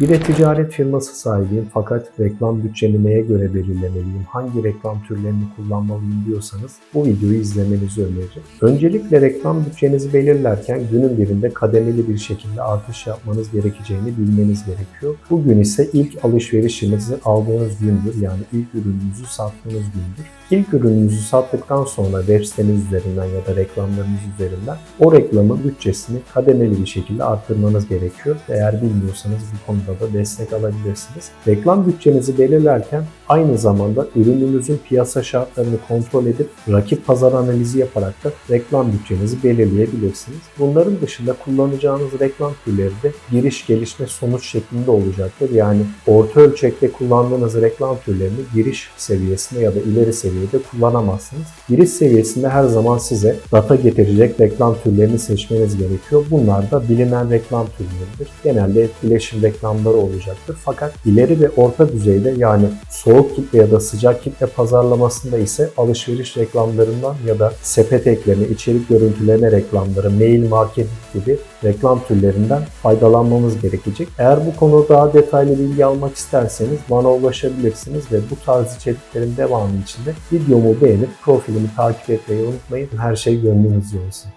Bir de ticaret firması sahibiyim fakat reklam bütçemi neye göre belirlemeliyim, hangi reklam türlerini kullanmalıyım diyorsanız bu videoyu izlemenizi öneririm. Öncelikle reklam bütçenizi belirlerken günün birinde kademeli bir şekilde artış yapmanız gerekeceğini bilmeniz gerekiyor. Bugün ise ilk alışverişinizi aldığınız gündür yani ilk ürününüzü sattığınız gündür. İlk ürününüzü sattıktan sonra web siteniz üzerinden ya da reklamlarınız üzerinden o reklamın bütçesini kademeli bir şekilde arttırmanız gerekiyor. Eğer bilmiyorsanız bu konuda da destek alabilirsiniz. Reklam bütçenizi belirlerken aynı zamanda ürününüzün piyasa şartlarını kontrol edip rakip pazar analizi yaparak da reklam bütçenizi belirleyebilirsiniz. Bunların dışında kullanacağınız reklam türleri de giriş, gelişme, sonuç şeklinde olacaktır. Yani orta ölçekte kullandığınız reklam türlerini giriş seviyesinde ya da ileri seviyede kullanamazsınız. Giriş seviyesinde her zaman size data getirecek reklam türlerini seçmeniz gerekiyor. Bunlar da bilinen reklam türleridir. Genelde etkileşim reklamları olacaktır. Fakat ileri ve orta düzeyde yani soğuk kitle ya da sıcak kitle pazarlamasında ise alışveriş reklamlarından ya da sepet ekleme, içerik görüntüleme reklamları, mail marketing gibi reklam türlerinden faydalanmamız gerekecek. Eğer bu konuda daha detaylı bilgi almak isterseniz bana ulaşabilirsiniz ve bu tarz içeriklerin devamı için de videomu beğenip profilimi takip etmeyi unutmayın. Her şey gönlünüzce olsun.